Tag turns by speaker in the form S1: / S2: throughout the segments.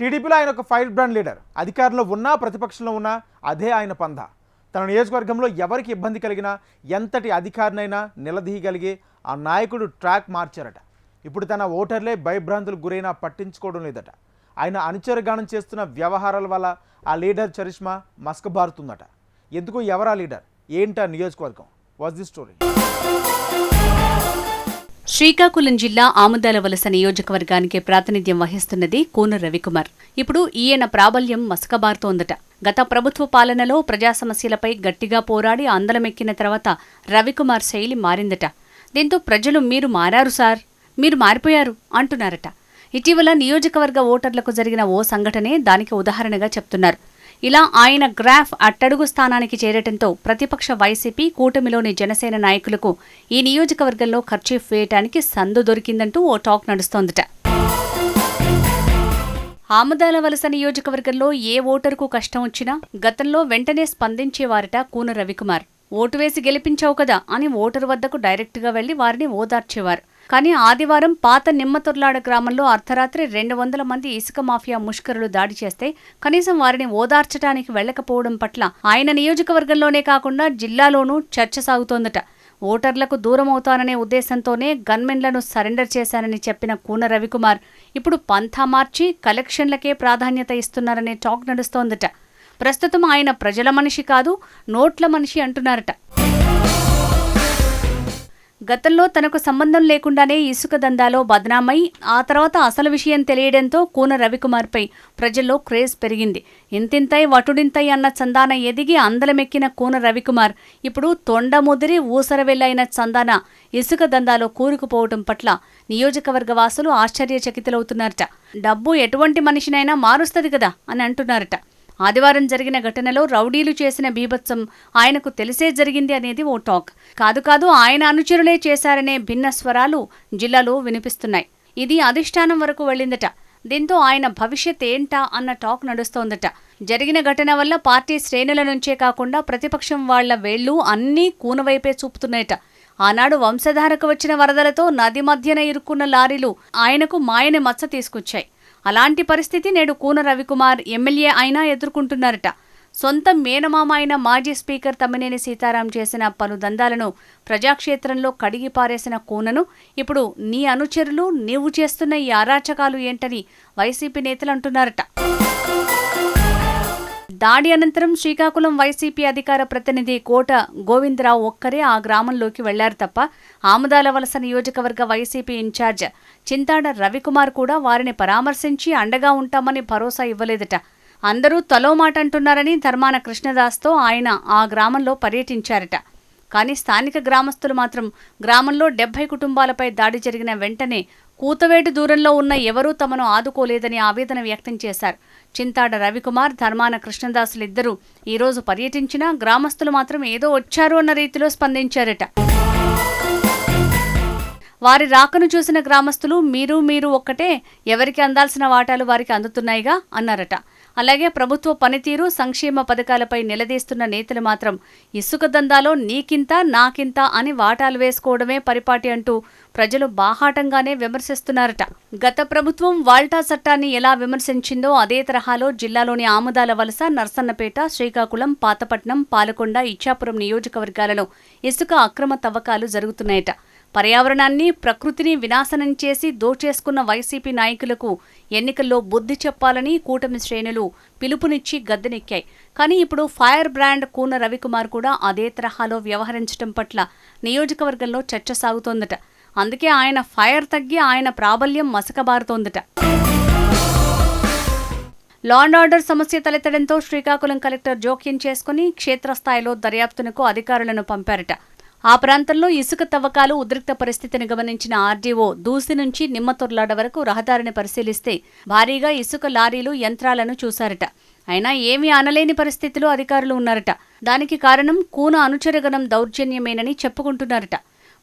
S1: టీడీపీలో ఆయన ఒక ఫైర్ బ్రాండ్ లీడర్. అధికారంలో ఉన్నా ప్రతిపక్షంలో ఉన్నా అదే ఆయన పంధ. తన నియోజకవర్గంలో ఎవరికి ఇబ్బంది కలిగినా ఎంతటి అధికారినైనా నిలదీయగలిగే ఆ నాయకుడు ట్రాక్ మార్చారట. ఇప్పుడు తన ఓటర్లే భయభ్రాంతులకు గురైనా పట్టించుకోవడం లేదట. ఆయన అనుచరగానం చేస్తున్న వ్యవహారాల వల్ల ఆ లీడర్ చరిష్మా మస్కబారుతుందట. ఎందుకు? ఎవరా లీడర్? ఏంటా నియోజకవర్గం? వాజ్ ది స్టోరీ
S2: శ్రీకాకుళం జిల్లా ఆముదాల వలస నియోజకవర్గానికి ప్రాతినిధ్యం వహిస్తున్నది కూన రవికుమార్. ఇప్పుడు ఈయన ప్రాబల్యం మసకబారుతోందట. గత ప్రభుత్వ పాలనలో ప్రజా సమస్యలపై గట్టిగా పోరాడి ఆందలమెక్కిన తర్వాత రవికుమార్ శైలి మారిందట. దీంతో ప్రజలు మీరు మారారు సార్. మీరు మారిపోయారు అంటున్నారట. ఇటీవల నియోజకవర్గ ఓటర్లకు జరిగిన ఓ సంఘటనే దానికి ఉదాహరణగా చెప్తున్నారు. ఇలా ఆయన గ్రాఫ్ అట్టడుగు స్థానానికి చేరటంతో ప్రతిపక్ష వైసీపీ కూటమిలోని జనసేన నాయకులకు ఈ నియోజకవర్గంలో ఖర్చీఫ్ వేయటానికి సందు దొరికిందంటూ ఓ టాక్ నడుస్తోందట. ఆమదాల వలస నియోజకవర్గంలో ఏ ఓటరుకు కష్టం వచ్చినా గతంలో వెంటనే స్పందించేవారట కూన రవికుమార్. ఓటు వేసి గెలిపించావు కదా అని ఓటరు వద్దకు డైరెక్ట్గా వెళ్ళి వారిని ఓదార్చేవారు. కానీ ఆదివారం పాత నిమ్మతొర్లాడ గ్రామంలో అర్ధరాత్రి రెండు వందల మంది ఇసుక మాఫియా ముష్కరులు దాడి చేస్తే కనీసం వారిని ఓదార్చడానికి వెళ్ళకపోవడం పట్ల ఆయన నియోజకవర్గంలోనే కాకుండా జిల్లాలోనూ చర్చ సాగుతోందట. ఓటర్లకు దూరం అవుతాననే ఉద్దేశంతోనే గన్మెన్లను సరెండర్ చేశానని చెప్పిన కూన రవికుమార్. ఇప్పుడు పంథా మార్చి కలెక్షన్లకే ప్రాధాన్యత ఇస్తున్నారనే టాక్ నడుస్తోందట. ప్రస్తుతం ఆయన ప్రజల మనిషి కాదు నోట్ల మనిషి అంటున్నారట. గతంలో తనకు సంబంధం లేకుండానే ఇసుక దందాలో బదనామై ఆ తర్వాత అసలు విషయం తెలియడంతో కూన రవికుమార్పై ప్రజల్లో క్రేజ్ పెరిగింది. ఇంతింతై వటుడింతై అన్న చందాన ఎదిగి అందలమెక్కిన కూన రవికుమార్ ఇప్పుడు తొండముదిరి ఊసరవెల్లైన చందాన ఇసుక దందాలో కూరుకుపోవటం పట్ల నియోజకవర్గ వాసులు ఆశ్చర్యచకితులవుతున్నారట. డబ్బు ఎటువంటి మనిషినైనా మారుస్తుంది కదా అని అంటున్నారట. ఆదివారం జరిగిన ఘటనలో రౌడీలు చేసిన బీభత్సం ఆయనకు తెలిసే జరిగింది అనేది ఓ టాక్. కాదు కాదు ఆయన అనుచరులే చేశారనే భిన్న స్వరాలు జిల్లాలో వినిపిస్తున్నాయి. ఇది అధిష్టానం వరకు వెళ్ళిందట. దీంతో ఆయన భవిష్యత్ ఏంటా అన్న టాక్ నడుస్తోందట. జరిగిన ఘటన వల్ల పార్టీ శ్రేణుల నుంచే కాకుండా ప్రతిపక్షం వాళ్ళ వేళ్ళు అన్నీ కూనవైపే చూపుతున్నాయట. ఆనాడు వంశధారకు వచ్చిన వరదలతో నది మధ్యన ఇరుక్కున్న లారీలు ఆయనకు మాయని మచ్చ తీసుకొచ్చాయి. అలాంటి పరిస్థితి నేడు కూన రవికుమార్ ఎమ్మెల్యే అయినా ఎదుర్కొంటున్నారట. సొంత మేనమామ అయిన మాజీ స్పీకర్ తమ్మినేని సీతారాం చేసిన పలు దందాలను ప్రజాక్షేత్రంలో కడిగి పారేసిన కూనను ఇప్పుడు నీ అనుచరులు నీవు చేస్తున్న ఈ అరాచకాలు ఏంటని వైసీపీ నేతలు అంటున్నారట. దాడి అనంతరం శ్రీకాకుళం వైసీపీ అధికార ప్రతినిధి కోట గోవిందరావు ఒక్కరే ఆ గ్రామంలోకి వెళ్ళారు తప్ప ఆమదాల వలస నియోజకవర్గ వైసీపీ ఇన్ఛార్జ్ చింతాడ రవికుమార్ కూడా వారిని పరామర్శించి అండగా ఉంటామని భరోసా ఇవ్వలేదట. అందరూ తలో మాట అంటున్నారని ధర్మాన కృష్ణదాస్తో ఆయన ఆ గ్రామంలో పర్యటించారట. కానీ స్థానిక గ్రామస్తులు మాత్రం గ్రామంలో డెబ్బై కుటుంబాలపై దాడి జరిగిన వెంటనే కూతవేటు దూరంలో ఉన్న ఎవరూ తమను ఆదుకోలేదని ఆవేదన వ్యక్తం చేశారు. చింతాడ రవికుమార్ ధర్మాన కృష్ణదాసులిద్దరూ ఈరోజు పర్యటించినా గ్రామస్తులు మాత్రం ఏదో వచ్చారు అన్న రీతిలో స్పందించారట. వారి రాకను చూసిన గ్రామస్తులు మీరు మీరు ఒక్కటే ఎవరికి అందాల్సిన వాటాలు వారికి అందుతున్నాయిగా? అన్నారట. అలాగే ప్రభుత్వ పనితీరు సంక్షేమ పథకాలపై నిలదీస్తున్న నేతలు మాత్రం ఇసుక దందాలో నీకింత నాకింత అని వాటాలు వేసుకోవడమే పరిపాటి అంటూ ప్రజలు బాహాటంగానే విమర్శిస్తున్నారట. గత ప్రభుత్వం వాల్టా చట్టాన్ని ఎలా విమర్శించిందో అదే తరహాలో జిల్లాలోని ఆముదాల వలస నర్సన్నపేట శ్రీకాకుళం పాతపట్నం పాలకొండ ఇచ్చాపురం నియోజకవర్గాలలో ఇసుక అక్రమ తవ్వకాలు జరుగుతున్నాయట. పర్యావరణాన్ని ప్రకృతిని వినాశనం చేసి దోచేసుకున్న వైసీపీ నాయకులకు ఎన్నికల్లో బుద్ధి చెప్పాలని కూటమి శ్రేణులు పిలుపునిచ్చి గద్దెనెక్కాయి. కానీ ఇప్పుడు ఫైర్ బ్రాండ్ కూన రవికుమార్ కూడా అదే తరహాలో వ్యవహరించడం పట్ల నియోజకవర్గంలో చర్చ సాగుతోందట. అందుకే ఆయన ఫైర్ తగ్గి ఆయన ప్రాబల్యం మసకబారుతోందట. లా అండ్ ఆర్డర్ సమస్య తలెత్తడంతో శ్రీకాకుళం కలెక్టర్ జోక్యం చేసుకుని క్షేత్రస్థాయిలో దర్యాప్తునకు అధికారులను పంపారట. ఆ ప్రాంతంలో ఇసుక తవ్వకాలు ఉద్రిక్త పరిస్థితిని గమనించిన ఆర్డీఓ దూసి నుంచి నిమ్మతొర్లాడ వరకు రహదారిని పరిశీలిస్తే భారీగా ఇసుక లారీలు యంత్రాలను చూశారట. అయినా ఏమీ అనలేని పరిస్థితిలో అధికారులు ఉన్నారట. దానికి కారణం కూన అనుచరగణం దౌర్జన్యమేనని చెప్పుకుంటున్నారట.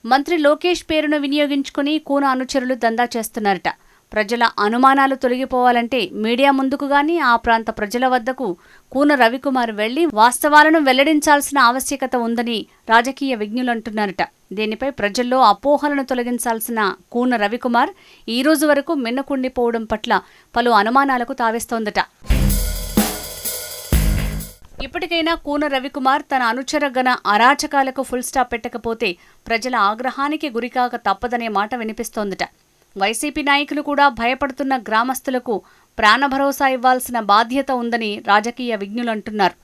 S2: మంత్రి లోకేష్ పేరును వినియోగించుకుని కూన అనుచరులు దందా చేస్తున్నారట. ప్రజల అనుమానాలు తొలగిపోవాలంటే మీడియా ముందుకు గాని ఆ ప్రాంత ప్రజల వద్దకు కూన రవికుమార్ వెళ్ళి వాస్తవాలను వెల్లడించాల్సిన ఆవశ్యకత ఉందని రాజకీయ విజ్ఞులు అంటున్నారట. దీనిపై ప్రజల్లో అపోహలను తొలగించాల్సిన కూన రవికుమార్ ఈ రోజు వరకు మిన్నకుండిపోవడం పట్ల పలు అనుమానాలకు తావిస్తోందట. ఇప్పటికైనా కూన రవికుమార్ తన అనుచరగణ అరాచకాలకు ఫుల్ స్టాప్ పెట్టకపోతే ప్రజల ఆగ్రహానికి గురికాక తప్పదనే మాట వినిపిస్తోందట. వైసీపీ నాయకులు కూడా భయపడుతున్న గ్రామస్తులకు ప్రాణభరోసా ఇవ్వాల్సిన బాధ్యత ఉందని రాజకీయ విజ్ఞులంటున్నారు